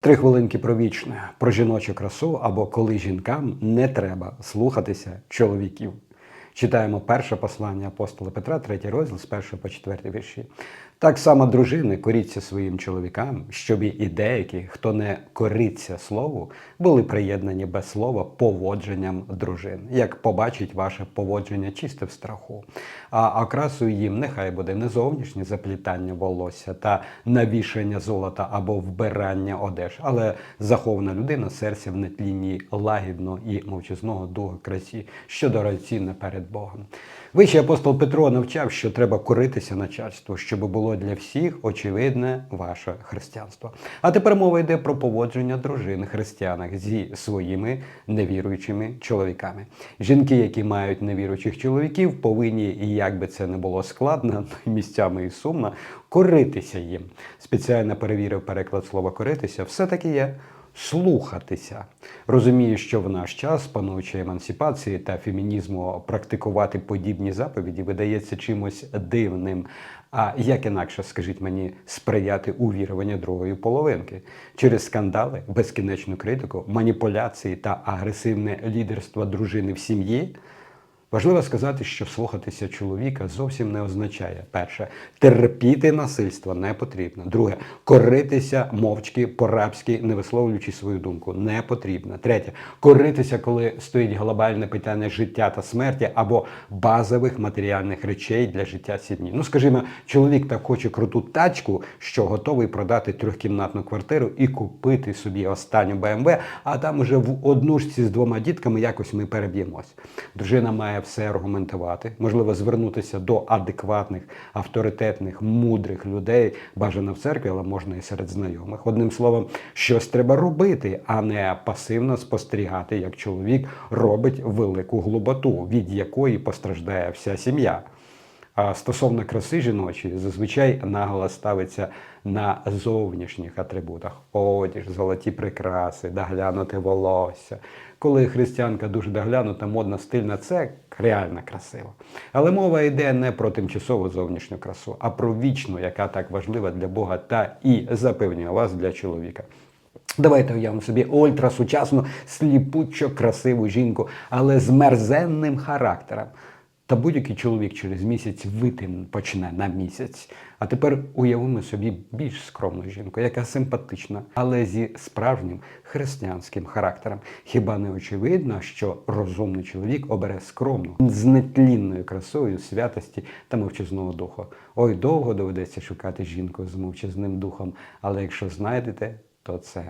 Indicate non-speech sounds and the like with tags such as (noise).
Три хвилинки про вічне, про жіночу красу або коли жінкам не треба слухатися чоловіків. Читаємо перше послання апостола Петра, третій розділ з 1 по 4 вірші. Так само, дружини, коріться своїм чоловікам, щоб і деякі, хто не кориться слову, були приєднані без слова поводженням дружин, як побачить ваше поводження чисте в страху. А окрасою їм нехай буде не зовнішнє заплітання волосся та навішання золота або вбирання одеж, але захована людина серця в нетлінні лагідно і мовчазного духа красі, що дорогоцінне перед Богом. Вищий апостол Петро навчав, що треба коритися начальству, щоб було для всіх очевидне ваше християнство. А тепер мова йде про поводження дружин християнах зі своїми невіруючими чоловіками. Жінки, які мають невіруючих чоловіків, повинні, і як би це не було складно, (laughs) місцями і сумно, коритися їм. Спеціально перевірив переклад слова коритися, все-таки є слухатися. Розумію, що в наш час, пануючи емансипації та фемінізму, практикувати подібні заповіді видається чимось дивним. А як інакше, скажіть мені, сприяти увірування другої половинки через скандали, безкінечну критику, маніпуляції та агресивне лідерство дружини в сім'ї? Важливо сказати, що слухатися чоловіка зовсім не означає перше, терпіти насильство не потрібно. Друге, коритися мовчки по-рабськи, не висловлюючи свою думку, не потрібно. Третє, коритися, коли стоїть глобальне питання життя та смерті або базових матеріальних речей для життя сім'ї. Ну, скажімо, чоловік так хоче круту тачку, що готовий продати трьохкімнатну квартиру і купити собі останню БМВ, а там уже в однушці з двома дітками якось ми переб'ємось. Дружина має все аргументувати, можливо, звернутися до адекватних, авторитетних, мудрих людей, бажано в церкві, але можна і серед знайомих. Одним словом, щось треба робити, а не пасивно спостерігати, як чоловік робить велику глуботу, від якої постраждає вся сім'я. А стосовно краси жіночої, зазвичай наголос ставиться на зовнішніх атрибутах: одяг, золоті прикраси, доглянуте волосся. Коли християнка дуже доглянута, модна, стильна, це реально красиво. Але мова йде не про тимчасову зовнішню красу, а про вічну, яка так важлива для Бога та і запевнює вас для чоловіка. Давайте уявимо собі ультрасучасну, сліпучо красиву жінку, але з мерзенним характером. Та будь-який чоловік через місяць вити почне на місяць. А тепер уявимо собі більш скромну жінку, яка симпатична, але зі справжнім християнським характером. Хіба не очевидно, що розумний чоловік обере скромну, з нетлінною красою, святості та мовчазного духу? Ой, довго доведеться шукати жінку з мовчазним духом, але якщо знайдете, то це